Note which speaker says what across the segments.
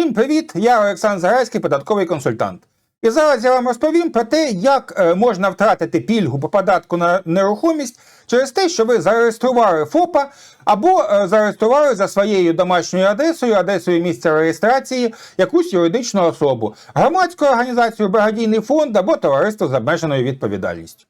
Speaker 1: Всім привіт! Я Олександр Зарайський, податковий консультант. І зараз я вам розповім про те, як е, можна втратити пільгу по податку на нерухомість через те, що ви зареєстрували ФОПа або е, зареєстрували за своєю домашньою адресою, адресою місця реєстрації якусь юридичну особу, громадську організацію, благодійний фонд або товариство з обмеженою відповідальністю.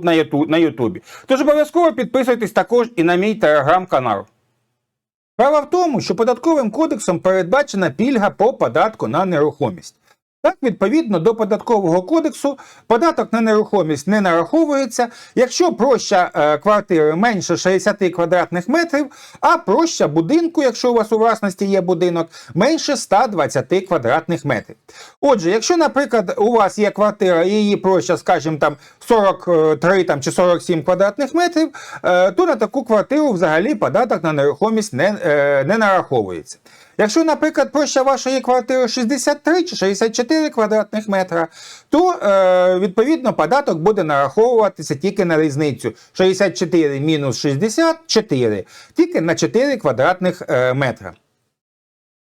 Speaker 1: на Юту- на Ютубі. Тож обов'язково підписуйтесь також і на мій телеграм-канал. Справа в тому, що податковим кодексом передбачена пільга по податку на нерухомість. Так, відповідно до податкового кодексу, податок на нерухомість не нараховується, якщо площа е, квартири менше 60 квадратних метрів, а площа будинку, якщо у вас у власності є будинок, менше 120 квадратних метрів. Отже, якщо, наприклад, у вас є квартира і її площа, скажімо, там 43 там, чи 47 квадратних метрів, е, то на таку квартиру взагалі податок на нерухомість не, е, не нараховується. Якщо, наприклад, площа вашої квартири 63 чи 64 квадратних метра, то е, відповідно податок буде нараховуватися тільки на різницю 64 мінус 64, тільки на 4 квадратних е, метра.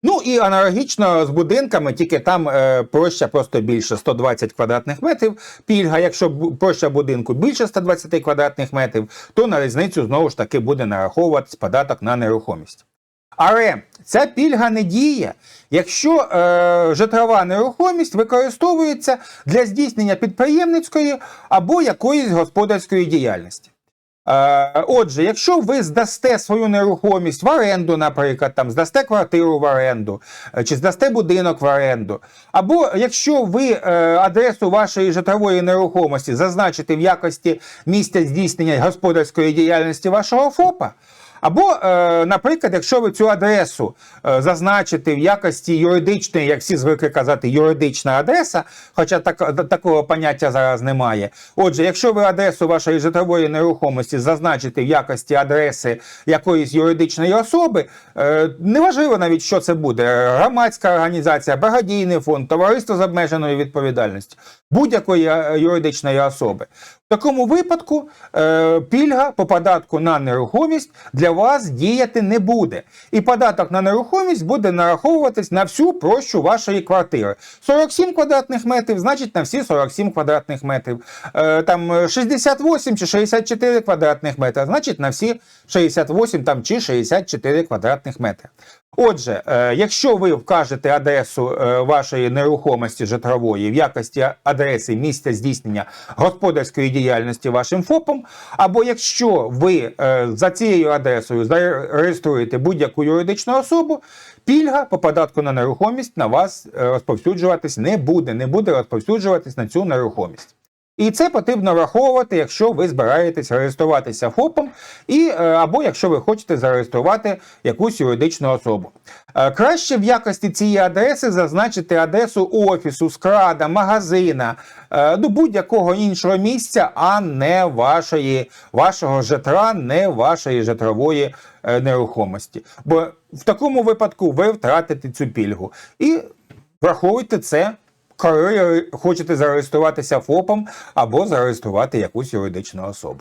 Speaker 1: Ну і аналогічно з будинками, тільки там е, площа просто більше 120 квадратних метрів. Пільга, якщо площа будинку більше 120 квадратних метрів, то на різницю знову ж таки буде нараховуватись податок на нерухомість. Але ця пільга не діє, якщо е, житлова нерухомість використовується для здійснення підприємницької або якоїсь господарської діяльності. Е, Отже, якщо ви здасте свою нерухомість в оренду, наприклад, там здасте квартиру в оренду, е, чи здасте будинок в оренду, або якщо ви е, адресу вашої житлової нерухомості зазначите в якості місця здійснення господарської діяльності вашого ФОПа, або, е, наприклад, якщо ви цю адресу е, зазначите в якості юридичної, як всі звикли казати, юридична адреса, хоча так, такого поняття зараз немає. Отже, якщо ви адресу вашої житлової нерухомості зазначите в якості адреси якоїсь юридичної особи, е, неважливо навіть, що це буде: громадська організація, благодійний фонд, товариство з обмеженою відповідальністю, будь-якої юридичної особи. В такому випадку е, пільга по податку на нерухомість для вас діяти не буде. І податок на нерухомість буде нараховуватись на всю площу вашої квартири. 47 квадратних метрів, значить на всі 47 квадратних метрів. Е, там е, 68 чи 64 квадратних метри, значить на всі 68 там, чи 64 квадратних метри. Отже, е, якщо ви вкажете адресу е, вашої нерухомості житлової в якості адреси місця здійснення господарської діяльності вашим ФОПом, або якщо ви е, за цією адресою зареєструєте будь-яку юридичну особу, пільга по податку на нерухомість на вас розповсюджуватись не буде, не буде розповсюджуватись на цю нерухомість. І це потрібно враховувати, якщо ви збираєтесь реєструватися ФОПом, і, е, або якщо ви хочете зареєструвати якусь юридичну особу. Е, Краще в якості цієї адреси зазначити адресу офісу, скрада, магазина, е, ну, будь-якого іншого місця, а не вашої, вашого житла, не вашої житлової е, нерухомості. Бо в такому випадку ви втратите цю пільгу. І враховуйте це хочете зареєструватися ФОПом або зареєструвати якусь юридичну особу.